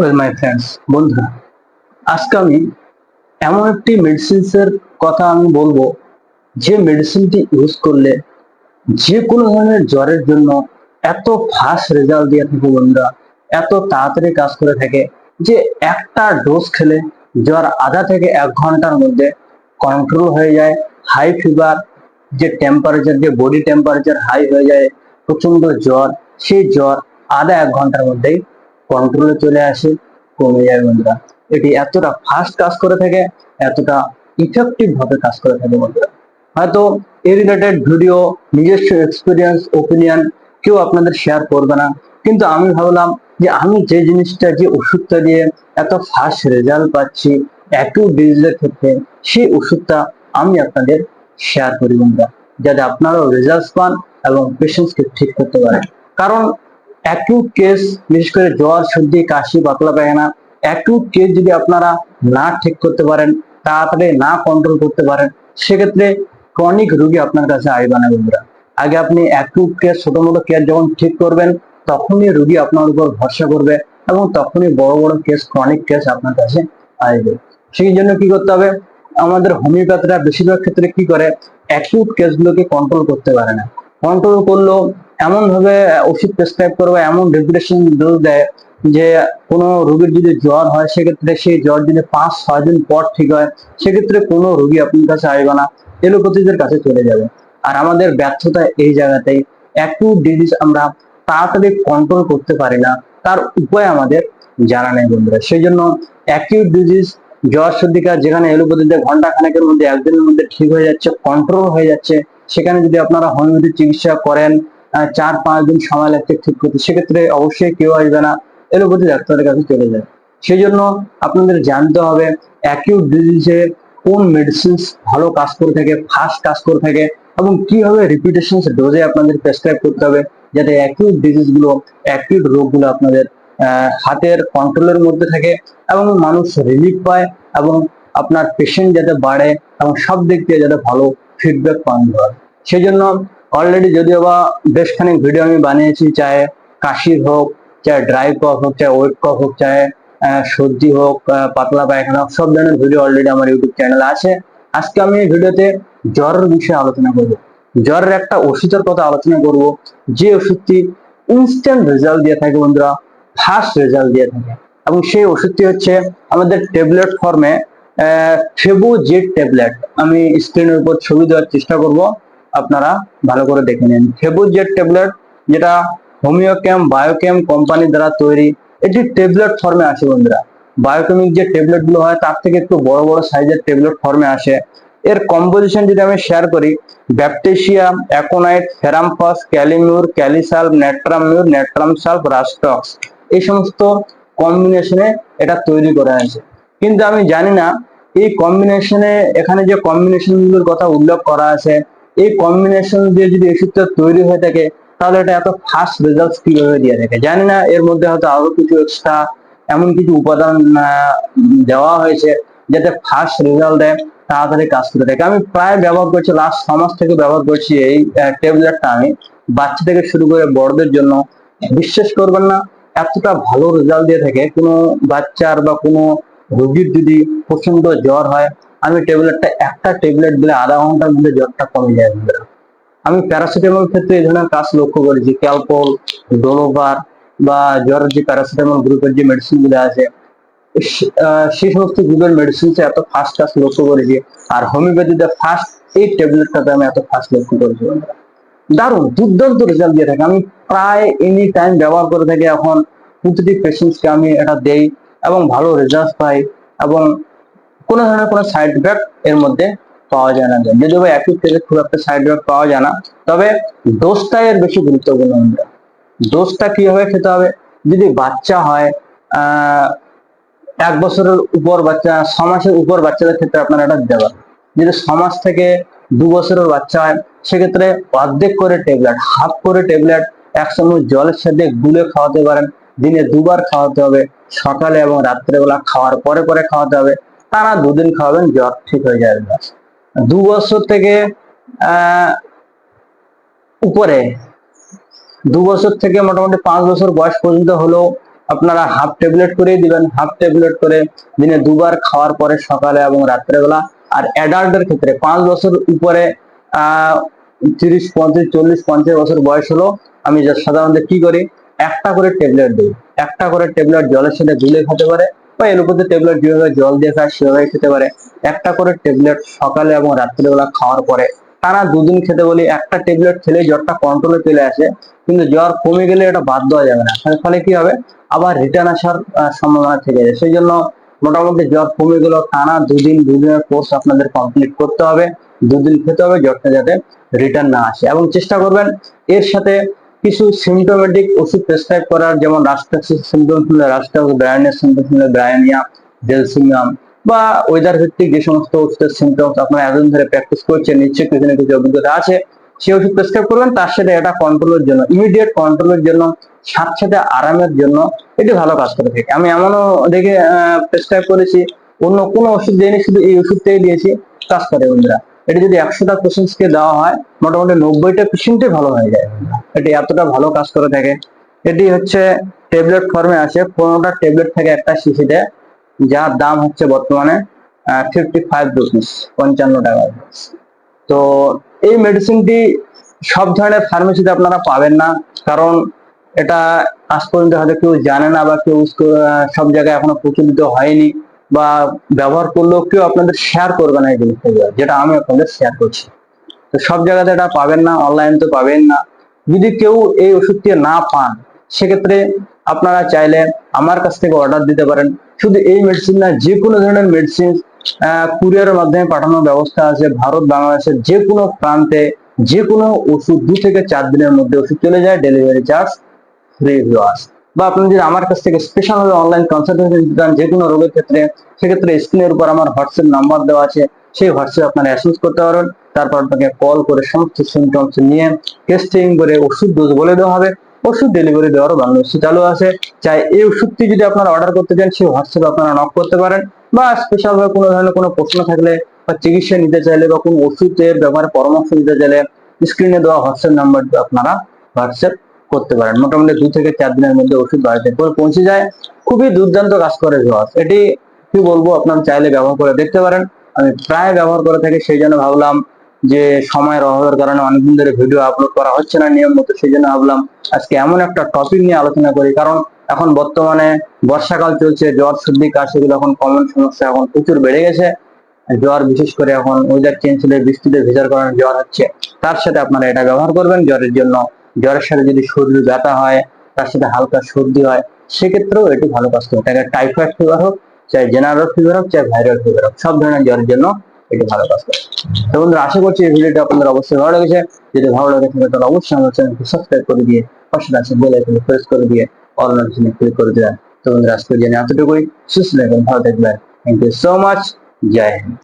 Well my friends বন্ধুরা, আজকে আমি এমন একটি মেডিসিনসের কথা আমি বলব, যে মেডিসিনটি ইউজ করলে যে কোনো ধরনের জ্বরের জন্য এত ফাস্ট রেজাল্ট দিয়ে থাকে বন্ধুরা, এত তাড়াতাড়ি কাজ করে থাকে যে একটা ডোজ খেলে জ্বর আধা থেকে এক ঘণ্টার মধ্যে কন্ট্রোল হয়ে যায় হাই ফিভার যে টেম্পারেচার যে বডি টেম্পারেচার হাই হয়ে যায় প্রচণ্ড জ্বর, সেই জ্বর আধা এক ঘণ্টার মধ্যেই কন্ট্রোলে চলে আসে, কমে যায় বন্ধুরা। এটি এতটা ফাস্ট কাজ করে থাকে, এতটা ইফেক্টিভ ভাবে কাজ করে থাকে বন্ধুরা। হয়তো এই রিলেটেড ভিডিও নিজস্ব এক্সপিরিয়েন্স ওপিনিয়ন কেউ আপনাদের শেয়ার করবে না। কিন্তু আমি ভাবলাম যে আমি যে জিনিসটা, যে ওষুধটা দিয়ে এত ফাস্ট রেজাল্ট পাচ্ছি একটু ডিজিজের ক্ষেত্রে, সেই ওষুধটা আমি আপনাদের শেয়ার করি বন্ধুরা, যাতে আপনারাও রেজাল্ট পান এবং পেশেন্টসকে ঠিক করতে পারেন। কারণ অ্যাকিউট কেস বিশেষ করে জ্বর, সর্দি, কাশি পাতলা পায়খানা অ্যাকিউট কেস যদি আপনারা না ঠিক করতে পারেন, তাড়াতাড়ি না কন্ট্রোল করতে পারেন, সেক্ষেত্রে ক্রনিক রুগী আপনার কাছে আসবে না বন্ধুরা। আগে আপনি অ্যাকিউট কেস ছোট মোটো কেস যখন ঠিক করবেন, তখনই রুগী আপনার উপর ভরসা করবে এবং তখনই বড় বড় কেস ক্রনিক কেস আপনার কাছে আসবে। সেই জন্য কি করতে হবে? আমাদের হোমিওপ্যাথিরা বেশিরভাগ ক্ষেত্রে কি করে? অ্যাকিউট কেসগুলোকে কন্ট্রোল করতে পারে না। কন্ট্রোল করলেও এমন ভাবে ওষুধ প্রেসক্রাইব করবে এমন ডিপ্রেশন ডোজ দেয় যে কোনো রোগীর যদি জ্বর হয়, সেক্ষেত্রে সেই জ্বর যদি পাঁচ, ছয় দিন পর ঠিক হয়, সেক্ষেত্রে কোনো রোগী আপনার কাছে আসবে না। এলোপ্যাথিদের কাছে চলে যাবে। আর আমাদের ব্যর্থতা এই জায়গাতেই। অ্যাকিউট ডিজিজ আমরা তাড়াতাড়ি কন্ট্রোল করতে পারি না। তার উপায় আমাদের জানা নেই বন্ধুরা। সেই জন্য অ্যাকিউট ডিজিজ জ্বর সর্দিকার যেখানে এলোপ্যাথিতে ঘণ্টা খানেকের মধ্যে, একদিনের মধ্যে ঠিক হয়ে যাচ্ছে কন্ট্রোল হয়ে যাচ্ছে, সেখানে যদি আপনারা হোমিওপ্যাথি চিকিৎসা করেন চার, পাঁচ দিন সময় লাগছে ঠিক করতে, সেক্ষেত্রে অবশ্যই কেউ আসবে না এলোপ্যাথি ডাক্তারের কাছে চলে যায়। সেই জন্য আপনাদের জানতে হবে অ্যাকিউট ডিজিজে কোন মেডিসিন ভালো কাজ করে থাকে ফাস্ট কাজ করে থাকে, এবং কীভাবে রিপিটেশন ডোজে আপনাদের প্রেসক্রাইব করতে হবে, যাতে অ্যাকিউট ডিজিজগুলো অ্যাকিউট রোগগুলো আপনাদের হাতের কন্ট্রোলের মধ্যে থাকে, এবং মানুষ রিলিফ পায়, এবং আপনার পেশেন্ট যাতে বাড়ে, এবং সব দিক দিয়ে যাতে ভালো ফিডব্যাক পান সেই জন্য অলরেডি যদিও বা বেশ খানিক ভিডিও আমি বানিয়েছি চাহে কাশির হোক চাহে ড্রাই কফ হোক চাহে ওয়েট কফ হোক চাহে সর্দি হোক পাতলা পায়খানা হোক, সব ধরনের ভিডিও অলরেডি আমার ইউটিউব চ্যানেলে আছে। আজকে আমি এই ভিডিওতে জ্বরের বিষয়ে আলোচনা করব। জ্বরের একটা ওষুধের কথা আলোচনা করব, যে ওষুধটি ইনস্ট্যান্ট রেজাল্ট দিয়ে থাকে বন্ধুরা ফাস্ট রেজাল্ট দিয়ে থাকে। এবং সেই ওষুধটি হচ্ছে আমাদের ট্যাবলেট ফর্মে ফেবু জেড ট্যাবলেট আমি স্ক্রিনের উপর ছবি দেওয়ার চেষ্টা করব। আপনারা ভালো করে দেখে নিন। ফেবু জেড ট্যাবলেট যেটা হোমিওক্যাম বায়োক্যাম কোম্পানি দ্বারা তৈরি এটি ট্যাবলেট ফর্মে আসে বন্ধুরা বায়োকেমিক যে ট্যাবলেটগুলো হয়, তার থেকে একটু বড় বড় সাইজের ট্যাবলেট ফর্মে আসে। এর কম্পোজিশন যদি আমি শেয়ার করি ব্যাপটেশিয়া অ্যাকোনাইট ফেরামফাস ক্যালিমিউর ক্যালিসালভ নেট্রামিউর নেট্রামসালভ রাস্টক্স এই সমস্ত কম্বিনেশনে এটা তৈরি করা হয়েছে। কিন্তু আমি জানি না, এই কম্বিনেশনে এখানে যে কম্বিনেশনগুলোর কথা উল্লেখ করা আছে এই কম্বিনেশন দিয়ে যদি ওষুধটা তৈরি হয়ে থাকে, তাহলে এটা এত ফাস্ট রেজাল্ট কীভাবে দিয়ে থাকে? জানি না, এর মধ্যে হয়তো আরও কিছু এক্সট্রা এমন কিছু উপাদান দেওয়া হয়েছে যাতে ফাস্ট রেজাল্ট দেয়, তাড়াতাড়ি কাজ করে থাকে। আমি প্রায় ব্যবহার করছি লাস্ট ছ মাস থেকে ব্যবহার করছি এই ট্যাবলেটটা আমি। বাচ্চা থেকে শুরু করে বড়দের জন্য। বিশ্বাস করবেন না, এতটা ভালো রেজাল্ট দিয়ে থাকে। কোনো বাচ্চার বা কোনো রোগীর যদি প্রচণ্ড জ্বর হয় আমি ট্যাবলেটটা একটা ট্যাবলেট দিলে আধা ঘণ্টার মধ্যে জ্বরটা কমে যায় বন্ধুরা। আমি প্যারাসিটামল ক্ষেত্রে এই ধরনের কাজ লক্ষ্য করেছি ক্যালপল ডোলোভার বা জ্বরের যে প্যারাসিটামল গ্রুপের যে মেডিসিনগুলো আছে সেই সমস্ত গ্রুপের মেডিসিন এত ফাস্ট কাজ লক্ষ্য করেছি আর হোমিওপ্যাথিতে ফাস্ট এই ট্যাবলেটটাতে আমি এত ফাস্ট লক্ষ্য করেছি। দারুণ, দুর্দান্ত রেজাল্ট দিয়ে থাকে আমি প্রায় এনি টাইম ব্যবহার করে থাকি এখন প্রতিটি পেশেন্টসকে আমি এটা দেই এবং ভালো রেজাল্ট পাই এবং কোনো ধরনের কোনো সাইড ইফেক্ট এর মধ্যে পাওয়া যায় না। যদিও একই থেকে খুব একটা সাইড ইফেক্ট পাওয়া যায় না, তবে ডোজটাই এর বেশি গুরুত্বপূর্ণ বন্ধুরা। ডোজটা কীভাবে খেতে হবে? যদি বাচ্চা হয় এক বছরের উপর বাচ্চা, ছ মাসের উপর বাচ্চাদের ক্ষেত্রে আপনারা এটা দিতে যদি ছ মাস থেকে দু বছরের বাচ্চা হয়, সেক্ষেত্রে অর্ধেক করে ট্যাবলেট হাফ করে ট্যাবলেট এক জলের সাথে গুলে খাওয়াতে পারেন। দিনে দুবার খাওয়াতে হবে, সকালে এবং রাত্রেবেলা খাওয়ার পরে পরে খাওয়াতে হবে। তারা দুদিন খাওয়াবেন, জ্বর ঠিক হয়ে যাবে। দু বছর থেকে উপরে। দু বছর থেকে মোটামুটি পাঁচ বছর বয়স পর্যন্ত হলেও আপনারা হাফ ট্যাবলেট করে দিবেন। হাফ ট্যাবলেট করে দিনে দুবার খাওয়ার পরে সকালে এবং রাত্রেবেলা। আর অ্যাডাল্টের ক্ষেত্রে পাঁচ বছর উপরে তিরিশ, পঁয়ত্রিশ, চল্লিশ, পঞ্চাশ বছর বয়স হলো, আমি সাধারণত কি করি? একটা করে ট্যাবলেট দিই। একটা করে ট্যাবলেট জলের সাথে গুলে খেতে পারে। বা উপরে ট্যাবলেট যেভাবে জল দিয়ে খায় সেভাবে খেতে পারে। একটা করে ট্যাবলেট সকালে এবং রাত্রিবেলা খাওয়ার পরে। টানা দুদিন খেতে বলি একটা ট্যাবলেট খেলে জ্বরটা কন্ট্রোলে চলে আসে, কিন্তু জ্বর কমে গেলে এটা বাদ দেওয়া যাবে না। ফলে কি হবে? আবার রিটার্ন আসার সম্ভাবনা থেকে যায়। সেই জন্য মোটামুটি জ্বর কমে গেল টানা দুদিন, দুদিনের কোর্স আপনাদের কমপ্লিট করতে হবে। দুদিন খেতে হবে জ্বরটা যাতে রিটার্ন না আসে। এবং চেষ্টা করবেন এর সাথে কিছু সিমটোমেটিক ওষুধ প্রেসক্রাইব করার, যেমন রাস্টাক্সিস সিমটম হলে রাস্টাক্স ব্রায়ানের সিমটম হলে ব্রায়ানিয়া ডেলসিমিয়াম বা ওয়েদার ভিত্তিক যে সমস্ত ওষুধের সিমটমস আপনারা এতদিন ধরে প্র্যাকটিস করছেন, নিশ্চয়ই কিছু না কিছু অভিজ্ঞতা আছে, সেই ওষুধ প্রেসক্রাইব করবেন, তার সাথে এটা কন্ট্রোলের জন্য ইমিডিয়েট কন্ট্রোলের জন্য, সাথে সাথে আরামের জন্য এটি ভালো কাজ করে থাকে। আমি এমনও দেখে প্রেসক্রাইব করেছি, অন্য কোনো ওষুধ দিইনি, শুধু এই ওষুধটাই দিয়েছি, কাজ করে বন্ধুরা। এটি যদি একশোটা পেশেন্টসকে দেওয়া হয়, মোটামুটি নব্বইটা পেশেন্টই ভালো হয়ে যায়। এটি এতটা ভালো কাজ করে থাকে। এটি হচ্ছে ট্যাবলেট ফর্মে আসে, পনেরোটা ট্যাবলেট থাকে একটা শিশিতে যার দাম হচ্ছে বর্তমানে ফিফটি ফাইভ রুপিস পঞ্চান্ন টাকা। তো এই মেডিসিনটি সব ধরনের ফার্মেসিতে আপনারা পাবেন না, কারণ এটা আজ পর্যন্ত হয়তো কেউ জানে না বা কেউ সব জায়গায় এখনও প্রচলিত হয়নি। বা ব্যবহার করলেও কেউ আপনাদের শেয়ার করবে না এই জিনিসটা যেটা আমি আপনাদের শেয়ার করছি। তো সব জায়গাতে এটা পাবেন না অনলাইন তো পাবেন না। যদি কেউ এই ওষুধটি না পান, সেক্ষেত্রে আপনারা চাইলে আমার কাছ থেকে অর্ডার দিতে পারেন। শুধু এই মেডিসিন না যে কোনো ধরনের মেডিসিন কুরিয়ারের মাধ্যমে পাঠানোর ব্যবস্থা আছে। ভারত, বাংলাদেশের যে কোনো প্রান্তে যে কোনো ওষুধ দু থেকে চার দিনের মধ্যে ওষুধ চলে যায় ডেলিভারি চার্জ ফ্রি ভিউয়ার্স বা আপনি যদি আমার কাছ থেকে স্পেশাল অনলাইন কনসালটেন্সি নিতে যে কোনো রোগের ক্ষেত্রে, সেক্ষেত্রে স্ক্রিনের উপর আমার হোয়াটসঅ্যাপ নাম্বার দেওয়া আছে। সেই হোয়াটসঅ্যাপ আপনারা অ্যাসেস করতে পারেন। তারপর আপনাকে কল করে সমস্ত সিমটমস নিয়ে টেস্টিং করে ওষুধ ডোজ বলে দেওয়া হবে। ওষুধ ডেলিভারি দেওয়ারও বাংলাদেশে চালু আছে। চাই এই ওষুধটি যদি আপনারা অর্ডার করতে চান, সেই হোয়াটসঅ্যাপে আপনারা নক করতে পারেন। বা স্পেশাল ভাবে কোনো ধরনের কোনো প্রশ্ন থাকলে বা চিকিৎসা নিতে চাইলে বা কোনো ওষুধের ব্যাপারে পরামর্শ নিতে চাইলে স্ক্রিনে দেওয়া হোয়াটসঅ্যাপ নাম্বার আপনারা হোয়াটসঅ্যাপ করতে পারেন। মোটামুটি দু থেকে চার দিনের মধ্যে ওষুধ বাড়িতে পৌঁছে যায়। খুবই দুর্দান্ত কাজ করে জোয়াস এটি কি বলব, আপনার চাইলে ব্যবহার করে দেখতে পারেন। আমি প্রায় ব্যবহার করে থাকি, সেই জন্য ভাবলাম যে সময়ের অভাবের কারণে অনেকদিন ধরে ভিডিও আপলোড করা হচ্ছে না নিয়ম মতো। সেই জন্য ভাবলাম আজকে এমন একটা টপিক নিয়ে আলোচনা করি, কারণ এখন বর্তমানে বর্ষাকাল চলছে, জ্বর, সর্দি, কাশ এখন কমন সমস্যা, এখন প্রচুর বেড়ে গেছে। জ্বর বিশেষ করে এখন ওয়েদার চেঞ্জ হলে বৃষ্টিতে ভেজার কারণে জ্বর হচ্ছে। তার সাথে আপনারা এটা ব্যবহার করবেন, জ্বরের জন্য জ্বরের সাথে যদি শরীর ব্যথা হয়, তার সাথে হালকা সর্দি হয়, সেক্ষেত্রেও এটি ভালো কাজ করে। থাকে টাইফয়েড ফিভার হোক, চাই জেনারেল ফিভার হোক, চাই ভাইরাল ফিভার হোক, সব ধরনের জ্বরের জন্য এটি ভালো কাজ করে। তো বন্ধুরা, আশা করছি এই ভিডিওটা আপনাদের অবশ্যই ভালো লেগেছে। যদি ভালো লেগে থাকে, তাহলে অবশ্যই আমার চ্যানেলকে সাবস্ক্রাইব করে দিয়ে পাশে আছে বেল আইকনে প্রেস করে দিয়ে অল নোটিফিকেশন ক্লিক করে দেন তো বন্ধুরা আজকে জেনে এতটুকুই। সুস্থ থাকবেন, ভালো থাকবেন। Thank you so much Jai Hind.